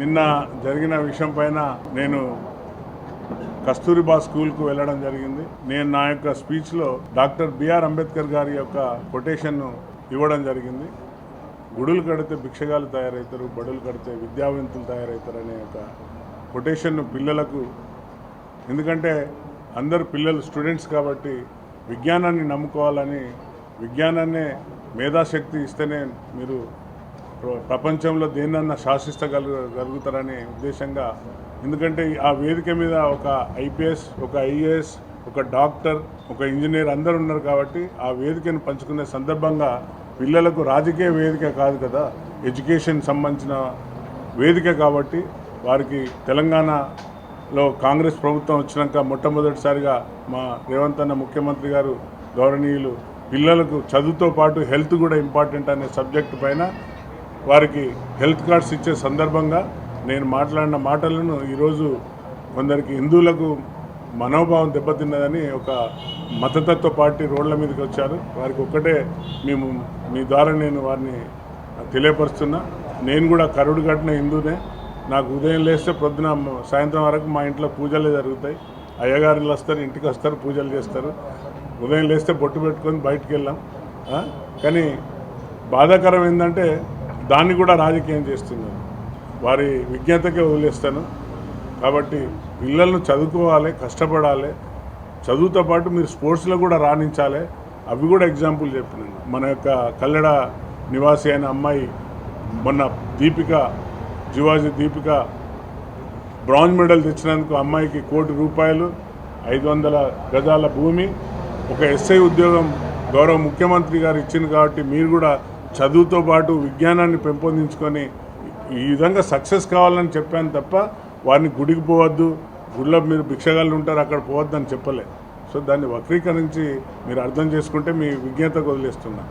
నిన్న జరిగిన విషయం పైన నేను కస్తూరిబా స్కూల్కు వెళ్ళడం జరిగింది. నేను నా యొక్క స్పీచ్లో డాక్టర్ బిఆర్ అంబేద్కర్ గారి యొక్క కొటేషన్ను ఇవ్వడం జరిగింది. గుడులు కడితే భిక్షగాలు తయారవుతారు బడులు కడితే విద్యావంతులు తయారవుతారు అనే ఒక కొటేషన్ను పిల్లలకు ఎందుకంటే అందరు పిల్లలు స్టూడెంట్స్ కాబట్టి విజ్ఞానాన్ని నమ్ముకోవాలని విజ్ఞానాన్నే మేధాశక్తి ఇస్తేనే మీరు ప్ర- ప్రపంచంలో దేన్నన్నా శాసిస్తగలుగుతారనే ఉద్దేశంగా ఎందుకంటే ఆ వేదిక మీద ఒక ఐపీఎస్ ఒక ఐఏఎస్ ఒక డాక్టర్ ఒక ఇంజనీర్ అందరు ఉన్నారు కాబట్టి ఆ వేదికను పంచుకునే సందర్భంగా పిల్లలకు రాజకీయ వేదిక కాదు కదా ఎడ్యుకేషన్ సంబంధించిన వేదిక కాబట్టి వారికి తెలంగాణలో కాంగ్రెస్ ప్రభుత్వం వచ్చినాక మొట్టమొదటిసారిగా మా రేవంత్ అన్న ముఖ్యమంత్రి గారు గౌరవనీయులు పిల్లలకు చదువుతో పాటు హెల్త్ కూడా ఇంపార్టెంట్ అనే సబ్జెక్టు పైన వారికి హెల్త్ కార్డ్స్ ఇచ్చే సందర్భంగా నేను మాట్లాడిన మాటలను ఈరోజు కొందరికి హిందువులకు మనోభావం దెబ్బతిన్నదని ఒక మతతత్వ పార్టీ రోడ్ల మీదకి వచ్చారు. వారికి ఒక్కటే మేము మీ ద్వారా నేను వారిని తెలియపరుస్తున్నా. నేను కూడా కరుడు కట్టిన హిందూనే నాకు ఉదయం లేస్తే పొద్దున సాయంత్రం వరకు మా ఇంట్లో పూజలే జరుగుతాయి. అయ్యగారులు వస్తారు ఇంటికి వస్తారు పూజలు చేస్తారు. ఉదయం లేస్తే బొట్టు పెట్టుకొని బయటికి వెళ్ళాం. కానీ బాధాకరం ఏంటంటే దాన్ని కూడా రాజకీయం చేస్తున్నాను వారి విజ్ఞతకే వదిలేస్తాను. కాబట్టి పిల్లలను చదువుకోవాలి కష్టపడాలి. చదువుతో పాటు మీరు స్పోర్ట్స్లో కూడా రాణించాలి. అవి కూడా ఎగ్జాంపుల్ చెప్పినాను మన యొక్క కల్లెడ నివాసి అయిన అమ్మాయి మొన్న దీపిక జీవాజీ దీపిక బ్రాంజ్ మెడల్ తెచ్చినందుకు అమ్మాయికి కోటి రూపాయలు ఐదు వందల గజాల భూమి ఒక ఎస్ఐ ఉద్యోగం గౌరవ ముఖ్యమంత్రి గారు ఇచ్చింది కాబట్టి మీరు కూడా చదువుతో పాటు విజ్ఞానాన్ని పెంపొందించుకొని ఈ విధంగా సక్సెస్ కావాలని చెప్పాను తప్ప వారిని గుడికి పోవద్దు గుడిలో మీరు భిక్షగాళ్ళు ఉంటారు అక్కడ పోవద్దని చెప్పలే. సో దాన్ని వక్రీకరించి మీరు అర్థం చేసుకుంటే మీ విజ్ఞతకు వదిలేస్తున్నా.